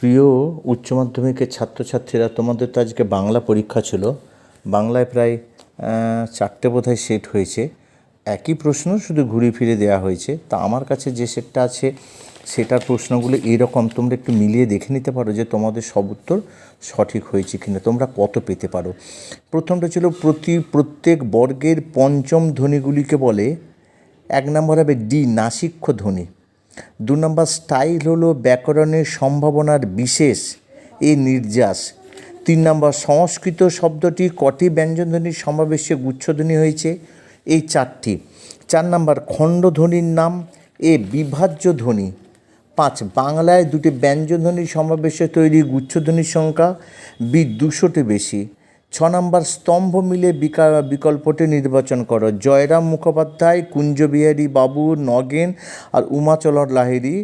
প্রিয় উচ্চ মাধ্যমিকের ছাত্রছাত্রীরা, তোমাদের তো আজকে বাংলা পরীক্ষা ছিল। বাংলায় প্রায় চারটে বোধহয় সেট হয়েছে। একই প্রশ্ন শুধু ঘুরে ফিরে দেওয়া হয়েছে। তা আমার কাছে যে সেটটা আছে, সেটার প্রশ্নগুলো এইরকম তোমরা একটু মিলিয়ে দেখে নিতে পারো যে তোমাদের সব উত্তর সঠিক হয়েছে কিনা। তোমরা কত পেতে পারো। প্রথমটা ছিল প্রতি, প্রত্যেক বর্গের পঞ্চম ধ্বনিগুলিকে বলে, এক নম্বর হবে ডি নাসিক্য ধ্বনি। দু নম্বর স্টাইল হলো ব্যাকরণের সম্ভাবনার বিশেষ এ নির্যাস। তিন নম্বর সংস্কৃত শব্দটি কটি ব্যঞ্জনধ্বনির সমাবেশে গুচ্ছধ্বনি হয়েছে? এই চারটি। চার নম্বর খণ্ডধ্বনির নাম এ বিভাজ্য ধ্বনি। পাঁচ, বাংলায় দুটি ব্যঞ্জনধ্বনির সমাবেশে তৈরি গুচ্ছধ্বনির সংখ্যা, বি দুশোটি বেশি। ছ নম্বর স্তম্ভ মিলে বিকা, বিকল্পটি নির্বাচন করো। জয়রাম মুখোপাধ্যায়, কুঞ্জবিহারী বাবু, নগেন আর উমাচলর লাহিড়ী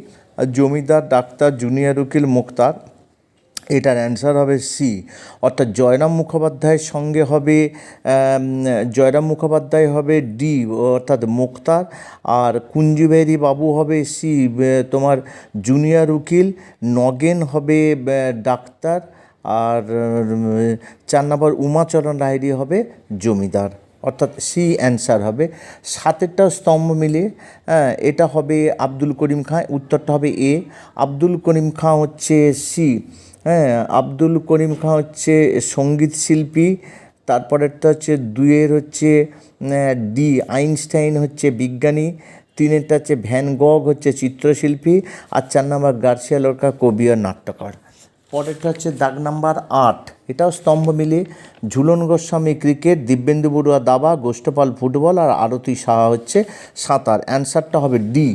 জমিদার ডাক্তার জুনিয়র উকিল মুক্তার। এটার অ্যান্সার হবে সি। অর্থাৎ জয়রাম মুখোপাধ্যায়ের সঙ্গে হবে জয়রাম মুখোপাধ্যায় হবে ডি, অর্থাৎ মুক্তার। আর কুঞ্জুবেরি বাবু হবে সি তোমার জুনিয়র উকিল, নগেন হবে ডাক্তার। আর চার নম্বর উমাচরণ রায়ডি হবে জমিদার অর্থাৎ সি অ্যান্সার হবে। সাতেরটা স্তম্ভ মিলে হ্যাঁ, এটা হবে আব্দুল করিম খাঁ উত্তরটা হবে এ আব্দুল করিম খাঁ হচ্ছে সি হ্যাঁ আব্দুল করিম খাঁ হচ্ছে সংগীত শিল্পী তারপরেরটা হচ্ছে দুইয়ের হচ্ছে ডি আইনস্টাইন হচ্ছে বিজ্ঞানী তিনেরটা হচ্ছে ভ্যান গগ হচ্ছে চিত্রশিল্পী আর চার নম্বর গার্সিয়া লোরকা কবি আর নাট্যকার। পরেরটা হচ্ছে দাগ নাম্বার আট। এটাও স্তম্ভ মিলে ঝুলন গোস্বামী ক্রিকেট, দিব্যেন্দু বড়ুয়া দাবা, গোষ্ঠপাল ফুটবল আর আরতি সাহা হচ্ছে সাঁতার। অ্যান্সারটা হবে ডি।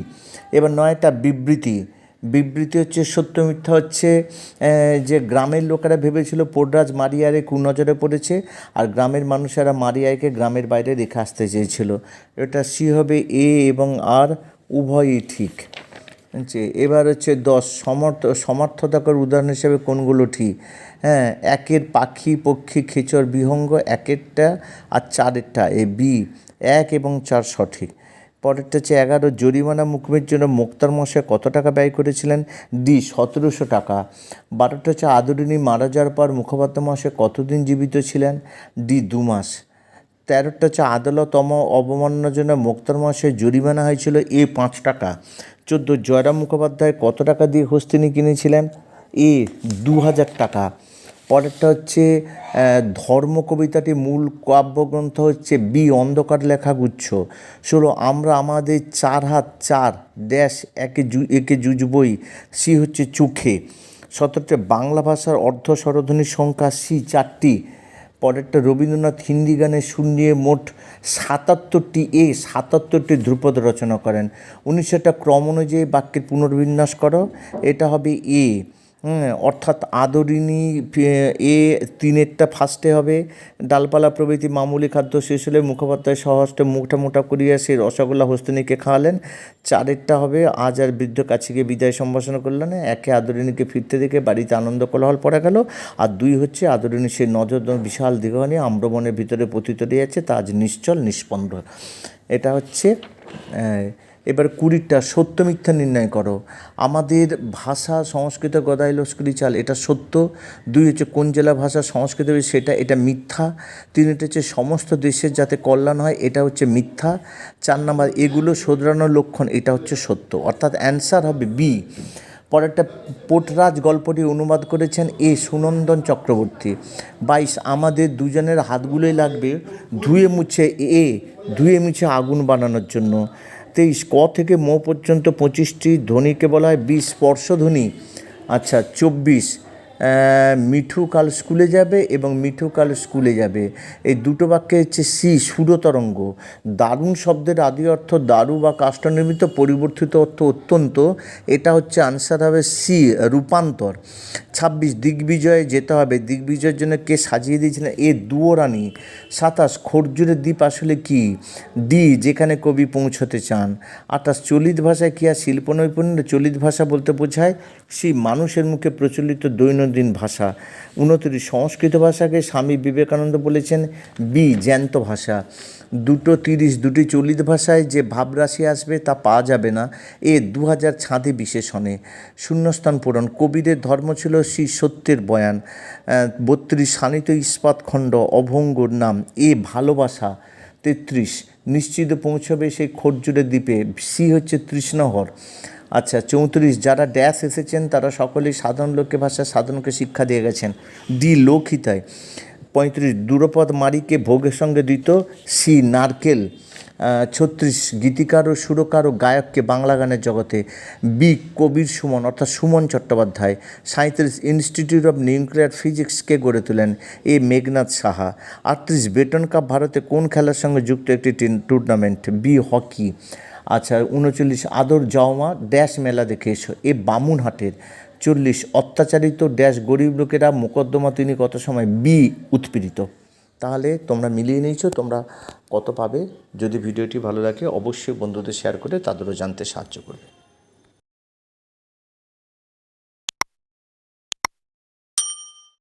এবার নয়টা বিবৃতি। বিবৃতি হচ্ছে সত্য মিথ্যা হচ্ছে যে গ্রামের লোকেরা ভেবেছিল পোডরাজ মারিয়ারে কুনজরে পড়েছে আর গ্রামের মানুষেরা মারিয়াকে গ্রামের বাইরে রেখে আসতে চেয়েছিল। এটা সি হবে এ এবং আর উভয়ই ঠিক। যে এবার হচ্ছে দশ সমর্থ, সমর্থতাকর উদাহরণ হিসেবে কোনগুলো ঠিক? হ্যাঁ একের পাখি, পক্ষী, খেচর, বিহঙ্গ একেরটা আর চারেরটা, এ, বি, এক এবং চার সঠিক। পরেরটা হচ্ছে এগারো, জরিমানা মুকুমের জন্য মুক্তার মশাই কত টাকা ব্যয় করেছিলেন? ডি, সতেরোশো টাকা। বারোটা হচ্ছে আদরিনী মারা যাওয়ার পর মুখপাত্র মশাই কতদিন জীবিত ছিলেন? ডি, দু মাস। তেরোটা হচ্ছে আদালতম অবমাননার জন্য মুক্তার মাসে জরিমানা হয়েছিল এ পাঁচ টাকা। চোদ্দ, জয়রাম মুখোপাধ্যায় কত টাকা দিয়ে হস্তিনী কিনেছিলেন? এ, দু হাজার টাকা। পরেরটা হচ্ছে ধর্ম কবিতাটি মূল কাব্যগ্রন্থ হচ্ছে বি, অন্ধকার লেখা গুচ্ছ। ষোলো, আমরা আমাদের চার হাত, চার, ড্যাশ, একে জু, একে জুজবই সি হচ্ছে চোখে। সতেরোটা বাংলা ভাষার অর্ধ সংখ্যা সি, চারটি। পরেরটা রবীন্দ্রনাথ হিন্দি গানে সুর নিয়ে মোট সাতাত্তরটি এ, সাতাত্তরটি ধ্রুপদ রচনা করেন। উনিশশোটা ক্রম অনুযায়ী বাক্যের পুনর্বিন্যাস করো। এটা হবে এ। অর্থাৎ আদরিণী, এ তিনেরটা ফার্স্টে হবে। ডালপালা প্রভৃতি মামুলি খাদ্য শেষ হলে মুখোপাধ্যায় সহস্তে মুঠা মুঠা করিয়া সে রসগোল্লা হস্তিনীকে খাওয়ালেন। চারেরটা হবে, আজ আর বৃদ্ধ কাছিকে বিদায় সম্ভাষণ করলেন একে আদরিণীকে ফিরতে দেখে বাড়িতে আনন্দ কোলাহল পড়ে গেল। আর দুই হচ্ছে, আদরিণী সে নজর বিশাল দীঘানি আম্রবনের ভিতরে পতিত রয়েছে তা আজ নিশ্চল, নিষ্পন্দ। এটা হচ্ছে এবার কুড়িটা সত্য মিথ্যা নির্ণয় করো। আমাদের ভাষা সংস্কৃত গদাই লস্করি চাল, এটা সত্য। দুই হচ্ছে কোন জেলা ভাষা সংস্কৃত সেটা, এটা মিথ্যা। তিনটা হচ্ছে সমস্ত দেশের যাতে কল্যাণ হয়, এটা হচ্ছে মিথ্যা। চার নাম্বার, এগুলো শোধরানোর লক্ষণ, এটা হচ্ছে সত্য। অর্থাৎ অ্যান্সার হবে বি। পরেরটা, পোটরাজ গল্পটি অনুবাদ করেছেন এ সুনন্দন চক্রবর্তী। বাইশ, আমাদের দুজনের হাতগুলোই লাগবে ধুয়ে মুছে, এ, ধুয়ে মুছে আগুন বানানোর জন্য। তেইশ ক থেকে ম পর্যন্ত পঁচিশটি ধ্বনিকে বলা হয় বিশ স্পর্শধ্বনি আচ্ছা চব্বিশ মিঠু কাল স্কুলে যাবে এবং মিঠু কাল স্কুলে যাবে। এই দুটো বাক্যে হচ্ছে সি, সুরতরঙ্গ। দারুণ শব্দের আদি অর্থ দারু বা কাষ্ঠনির্মিত পরিবর্তিত অর্থ অত্যন্ত। এটা হচ্ছে আনসার হবে সি, রূপান্তর। ছাব্বিশ, দিগ্বিজয়ে যেতে হবে। দিগ্বিজয়ের জন্য কে সাজিয়ে দিয়েছিলেন এ দুয়োরানি। সাতাশ, খরজুরের দ্বীপ আসলে কি? ডি, যেখানে কবি পৌঁছতে চান। আঠাশ, চলিত ভাষায় কি আর শিল্প নৈপুণ্য চলিত ভাষা বলতে বোঝায় সেই মানুষের মুখে প্রচলিত দৈনন্দিন ভাষা। উনত্রিশ সংস্কৃত ভাষাকে স্বামী বিবেকানন্দ বলেছেন, বি জ্যান্ত ভাষা। দুটো তিরিশ, দুটি চলিত ভাষায় যে ভাবরাশি আসবে তা পাওয়া যাবে না, এ দু হাজার ছাঁদে বিশেষণে। শূন্যস্থান পূরণ, কবিদের ধর্ম ছিল শ্রী সত্যের বয়ান। বত্রিশ শানিত ইস্পাত খণ্ড, অভঙ্গুর নাম, এ ভালোবাসা। তেত্রিশ, নিশ্চিত পৌঁছবে সেই খোরজুড়ে দ্বীপে, সি হচ্ছে তৃষ্ণহর। আচ্ছা চৌত্রিশ, যারা ড্যাশ এসেছেন, তারা সকলেই সাধারণ লোককে ভাষা সাধারণকে শিক্ষা দিয়ে গেছেন। ডি লোকহিতায় পঁয়ত্রিশ, দূরপদ মারিকে ভোগের সঙ্গে দিত সি নারকেল। ছত্রিশ, গীতিকার ও সুরকার ও গায়ককে বাংলা গানের জগতে। বি, কবির সুমন, অর্থাৎ সুমন চট্টোপাধ্যায়। সাঁত্রিশ ইনস্টিটিউট অফ নিউক্লিয়ার ফিজিক্সকে গড়ে তোলেন এ মেঘনাথ সাহা। আটত্রিশ, বেটন কাপ ভারতে কোন খেলার সঙ্গে যুক্ত একটি টুর্নামেন্ট বি, হকি। আচ্ছা উনচল্লিশ আদর জওমা, ড্যাশ মেলা দেখে এসো। এ বামুনহাটের চল্লিশ অত্যাচারিত ড্যাশ গরিব লোকেরা মোকদ্দমা তিনি কত সময় বি উৎপীড়িত? তাহলে তোমরা মিলিয়ে নিয়েছো, তোমরা কত পাবে? যদি ভিডিওটি ভালো লাগে, অবশ্যই বন্ধুদের শেয়ার করে তাদেরও জানতে সাহায্য করবে।